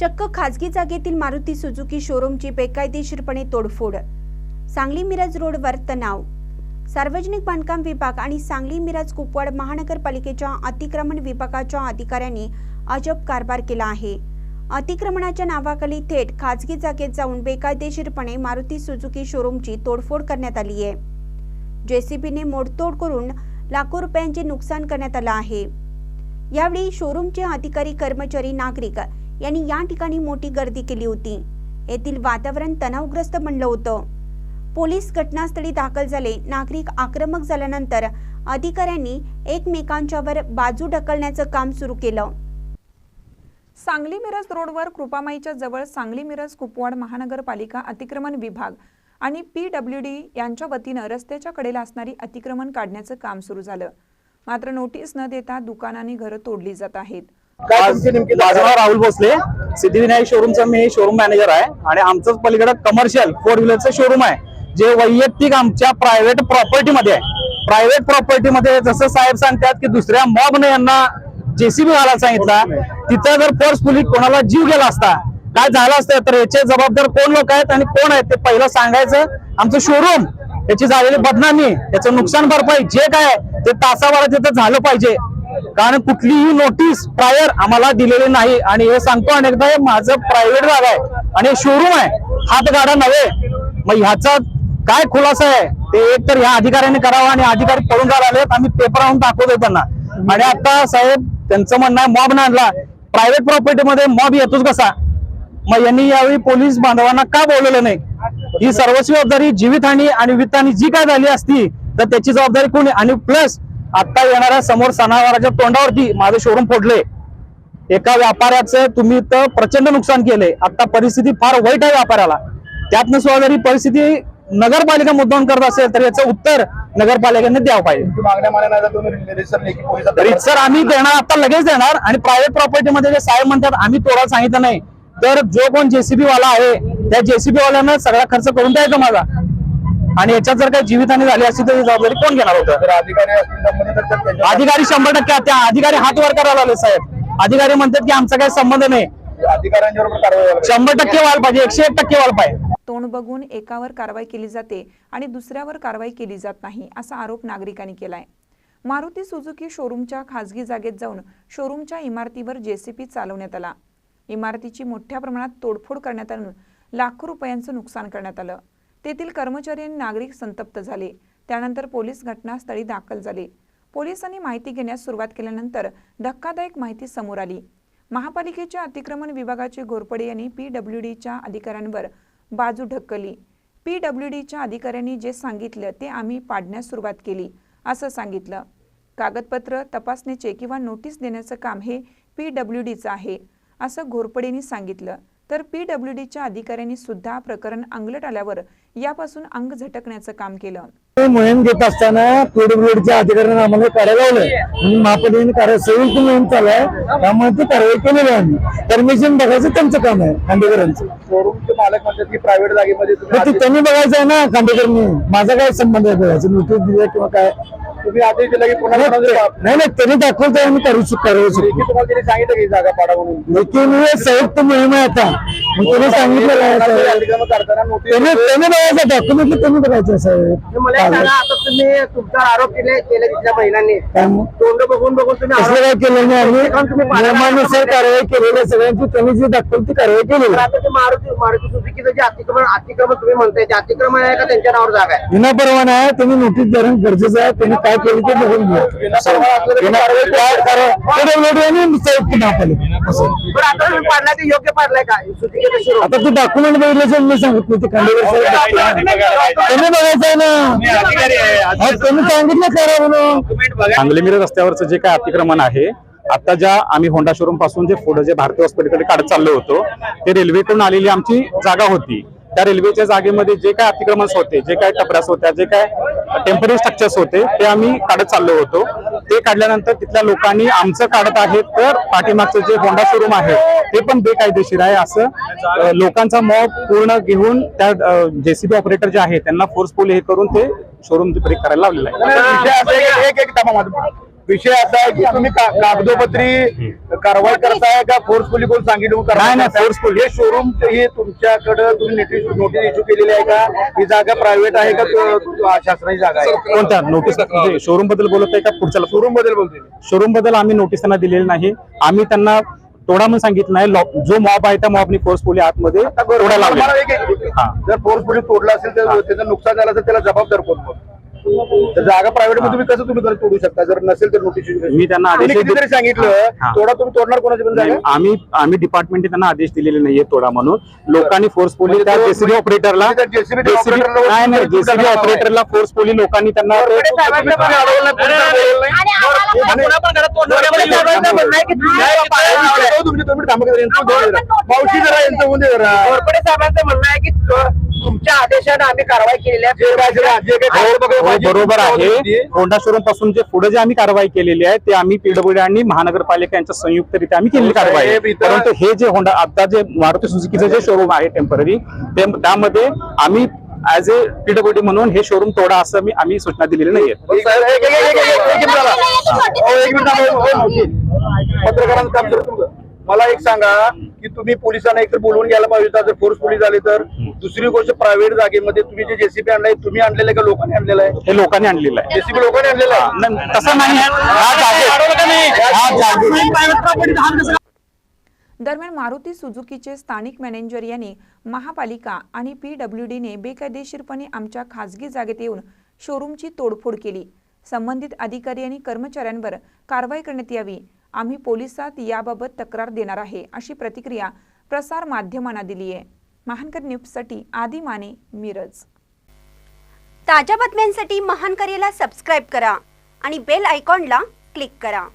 चक्क खाजगी जागेतील मारुती सुझुकी शोरूमची बेकायदेशीरपणे तोडफोड. सांगली मिरज रोडवर तणाव. सार्वजनिक बांधकाम विभाग आणि सांगली मिरज कुपवाड महानगरपालिकेच्या अतिक्रमण विभागाच्या अधिकाऱ्यांनी अजब कारभार केला आहे. अतिक्रमणाच्या नावाखाली थेट खाजगी जागेत जाऊन बेकायदेशीरपणे मारुती सुझुकी शोरूमची तोडफोड करण्यात आली आहे. जेसीबीने मोडतोड करून लाखो रुपयांचे नुकसान करण्यात आलं आहे. यावेळी शोरूमचे अधिकारी कर्मचारी नागरिक यांनी या ठिकाणी मोठी गर्दी केली होती. येथील वातावरण तणावग्रस्त बनलं होतं. पोलीस घटनास्थळी दाखल झाले. नागरिक आक्रमक झाल्यानंतर अधिकाऱ्यांनी एकमेकांच्यावर बाजू ढकलण्याचं काम सुरू केलं. सांगली मिरज रोडवर कृपामाईच्या जवळ सांगली मिरज कुपवाड महानगरपालिका अतिक्रमण विभाग आणि पी डब्ल्यू डी यांच्या वतीनं रस्त्याच्या कडेला असणारी अतिक्रमण काढण्याचं काम सुरू झालं. मात्र नोटीस न देता दुकानांनी घरं तोडली जात आहेत. माझं नाव राहुल भोसले. सिद्धिविनायक शोरूमचा मी शोरूम मॅनेजर आहे. आणि आमचंच पलीकडे कमर्शियल फोर व्हीलरचं शोरूम आहे. जे वैयक्तिक आमच्या प्रायव्हेट प्रॉपर्टी मध्ये आहे. प्रायव्हेट प्रॉपर्टी मध्ये जसं साहेब सांगतात की दुसऱ्या मॉबने यांना जेसीबी घालायला सांगितला तिथं जर फोर्सफुली कोणाला जीव गेला असता काय झालं असतं तर याचे जबाबदार कोण लोक आहेत आणि कोण आहेत ते पहिलं सांगायचं आमचं शोरूम याची झालेली बदनामी याचं नुकसान भरपाई जे काय ते तासाभरात तिथं झालं पाहिजे. कारण कुठलीही नोटीस प्रायर आम्हाला दिलेली नाही. आणि हे सांगतो अनेकदा हे माझं प्रायव्हेट जागा आहे आणि शोरूम आहे. हातगाडा नव्हे. मग ह्याचा काय खुलासा आहे? ते एक तर ह्या अधिकाऱ्यांनी करावा आणि अधिकारी पळून जायला आलेत आम्ही पेपर आणून दाखवतोय त्यांना. आणि आता साहेब त्यांचं म्हणणं आहे मॉब आणला. प्रायव्हेट प्रॉपर्टी मध्ये मॉब येतोच कसा? मग यांनी यावेळी पोलीस बांधवांना का बोलवलं नाही? ही सर्वस्वी जबाबदारी जीवितहानी आणि वित्तहानी जी काय झाली असती तर त्याची जबाबदारी कोणी? आणि प्लस आता येणाऱ्या समोर सणावाराच्या तोंडावरती माझं शोरूम फोडले एका व्यापाऱ्याचं तुम्ही तर प्रचंड नुकसान केले आता परिस्थिती फार वाईट आहे व्यापाऱ्याला. त्यातनं सुद्धा जरी परिस्थिती नगरपालिका मुद्दाम करत असेल तर याचं उत्तर नगरपालिकेने द्यावं पाहिजे. तुमची मागण्या मान्य नाही तर तुम्ही रिसर लेखी पोलिसात तरी सर आम्ही देणार आता लगेच देणार. आणि प्रायव्हेट प्रॉपर्टी मध्ये जे साहेब म्हणतात आम्ही तोडायला सांगितलं नाही. तर जो कोण जेसीबी वाला आहे त्या जेसीबी वाल्यानं सगळा खर्च करून द्यायचा माझा. आणि याच्यात जर काही जीवितहानी झाली असती तर ही जबाबदारी कोण घेणार होतं? अधिकारी शंभर टक्के त्या अधिकारी हात वर करायला आले साहेब. अधिकारी म्हणतात की आमचा काही संबंध नाही. शंभर टक्के व्हायला पाहिजे. एकशे एक टक्के व्हायला पाहिजे. तोंड बघून एकावर कारवाई केली जाते आणि दुसऱ्यावर कारवाई केली जात नाही असा आरोप नागरिकांनी केलाय. मारुती सुझुकी शोरूमच्या खासगी जागेत जाऊन शोरूमच्या इमारतीवर जेसीपी चालवण्यात आला. इमारतीची मोठ्या प्रमाणात तोडफोड करण्यात आणून लाखो रुपयांचं नुकसान करण्यात आलं. तेथील कर्मचारी आणि नागरिक संतप्त झाले. त्यानंतर पोलीस घटनास्थळी दाखल झाले. पोलिसांनी माहिती घेण्यास सुरुवात केल्यानंतर धक्कादायक माहिती समोर आली. महापालिकेच्या अतिक्रमण विभागाचे घोरपडे यांनी पी डब्ल्यू डीच्या अधिकाऱ्यांवर बाजू ढकलली. पी डब्ल्यू डीच्या अधिकाऱ्यांनी जे सांगितलं ते आम्ही पाडण्यास सुरुवात केली असं सांगितलं. कागदपत्र तपासण्याचे किंवा नोटीस देण्याचं काम हे पी डब्ल्यू डीचं आहे असं घोरपडेंनी सांगितलं. तर पी डब्ल्यू डीच्या अधिकाऱ्यांनी सुद्धा प्रकरण अंगलट आल्यावर यापासून अंग झटकण्याचं काम केलं. मोहीम घेत असताना पीडब्ल्यूडीच्या अधिकाऱ्यांना आम्हाला करायला लावलंय. आणि महापालिकेने कार्य संयुक्त मोहीम चालू आहे. त्यामुळे ती कारवाई केलेली आहे आम्ही. परमिशन बघायचं त्यांचं काम आहे खांडेकरांचं. मालक म्हणतात की प्रायव्हेट जागेमध्ये त्यांनी बघायचं आहे ना खांडेकरनी. माझा काय संबंध आहे बघायचं? नोटीस दिली किंवा काय? तुम्ही आदेश दिला की नाही कोणाला नाही नाही, त्यांनी दाखवतोय आम्ही करू शकतो लेखी शकतो तुम्हाला त्यांनी सांगितलं की जागा पाडा म्हणून. लेकिन हे संयुक्त मोहीम आहे आता. मग त्यांनी सांगितलेलं आहे साहेब. करताना नोटीस त्यांनी त्यांनी बघायचं डॉक्युमेंट त्यांनी बघायचं आहे, साहेब. मला एक सांगा आता तुम्ही तुमचा आरोप केले केले तिथल्या महिलांनी? तोंड बघून बघून तुम्ही असं काय केलं नाही आम्ही? तुम्ही नियमानुसार. कारवाई केलेली आहे सगळ्यांची. त्यांनी जी दाखवली ती कारवाई केलेली तर आहे आता ते मारुती मारुती सुझुकीचं जे अतिक्रमण अतिक्रमण तुम्ही म्हणताय ते अतिक्रमण आहे का त्यांच्या नावावर जागा आहे? विनापरवाना आहे त्यांनी नोटीस देणं गरजेचं आहे त्यांनी काय केलं ते बघून आता तू डॉक्युमेंट बघितल्याचं मी सांगितलं ते बघायचं आहे ना. सांगितलं करा म्हणून. मिरज रस्त्यावरचं जे काय अतिक्रमण आहे आता ज्या आम्ही होंडा शोरूमपासून जे पुढे जे भारतीय हॉस्पिटलकडे काढत चाललो होतो ते रेल्वेकडून आलेली आमची जागा होती. त्या रेल्वेच्या जागेमध्ये जे काय अतिक्रमण होते जे काय टपऱ्यास होत्या जे काय टेंपररी स्ट्रक्चर्स होते ते आम्ही काढत चाललो होतो ते काढल्यानंतर तिथल्या लोकांनी आमचं काढत आहे तर पाठीमागचं जे होंडा शोरूम आहे ते पण बेकायदेशीर आहे असं लोकांचा मॉब पूर्ण घेऊन त्या जेसीबी ऑपरेटर जे आहे त्यांना फोर्सफुल हे करून ते शोरूम ब्रेक करायला लावलेलं आहे विषय असा आहे की तुम्ही कागदोपत्री कारवाई करताय का फोर्सफुली कोण सांगितलं नाही, करताय? forcefully. हे शोरूम हे तुमच्याकडे तुम्ही नोटीस नोटीस इश्यू केलेली आहे का? ही जागा प्रायव्हेट आहे का? शासनाची जागा आहे? कोणत्या नोटीस शोरूमबद्दल बोलत आहे का पुढच्या शोरूमबद्दल बोलते शोरूमबद्दल आम्ही नोटीस त्यांना दिलेली नाही. आम्ही त्यांना तोडा म्हणून सांगितलं नाही. जो मॉब आहे त्या मॉबनी फोर्सफुली आतमध्ये तोडा लावला एक- हा. जर फोर्सफुली तोडला असेल तर त्याचं नुकसान झालं असेल त्याला जबाबदार कोण कोण तर जागा प्रायव्हेटमध्ये तुम्ही कसं तुम्ही घरी तोडू शकता? जर नसेल तर नोटीस मी त्यांना आदेश कितीतरी सांगितलं हा. तोडा तुम्ही तोडणार कोणाची पण नाही, जागा आम्ही आम्ही डिपार्टमेंटने त्यांना आदेश दिलेले नाहीये तोडा म्हणून. लोकांनी फोर्सफुली म्हणजे त्या तो- जेसीबी ऑपरेटरला म्हणजे त्या JCB JCB ऑपरेटरला नाही नाही जेसीबी ऑपरेटरला फोर्सफुली लोकांनी त्यांना तुम्ही अडवलं नाही, पोलिसांना बोलवलं नाही. आणि आम्हाला आणि- वरपडे साहेबांचं म्हणणं आहे की तुम्ही- नाही, बाबा, जाऊ तुमची तुम्ही थांबा जरा, यांचं होऊ दे जरा. मावशी जरा यांचं होऊ दे जरा साहेबांचं म्हणणं आहे की तो- तुमच्या आदेशाने आम्ही कारवाई केलेली आहे बरोबर आहे. होंडा शोरूमपासून जे पुढे जे आम्ही कारवाई केलेली आहे ते आम्ही पीडब्ल्यूडी आणि महानगरपालिका यांच्या संयुक्तरित्या आम्ही केलेली हो, कारवाई आहे. परंतु हे जे होंडा आता जे मारुती सुझुकीचं जे शोरूम आहे टेंपररी त्यामध्ये आम्ही ऍज ए पीडब्ल्यूडी म्हणून हे शोरूम तोडा असं मी आम्ही सूचना दिलेली नाहीये. पत्रकारांचं काम. मला एक सांगा की तुम्ही पोलिसांना एकतर बोलवून घ्यायला पाहिजे होता जर फोर्स पोलीस झाले तर. दुसरी गोष्ट प्रायव्हेट जागेमध्ये तुम्ही जे जेसीबी आणलाय तुम्ही आणलेलं आहे का लोकांनी आणलेलं आहे? हे लोकांनी आणलेलं आहे. जेसीबी लोकांनी आणलेलं आहे? तसं नाही हा जागे- हा जागे- दरम्यान मारुती सुझुकीचे स्थानिक मॅनेजर यांनी महापालिका आणि पी डब्ल्यू डीने बेकायदेशीरपणे आमच्या खासगी जागेत येऊन शोरूमची तोडफोड केली. संबंधित अधिकारी आणि कर्मचाऱ्यांवर कारवाई करण्यात यावी. आम्ही पोलिसात याबाबत तक्रार देणार आहे अशी प्रतिक्रिया प्रसार माध्यमांना दिली आहे. महानकर न्यूजसाठी आदी माने मिरज. ताज्या बातम्यांसाठी महान सबस्क्राईब करा आणि बेल आयकॉनला क्लिक करा.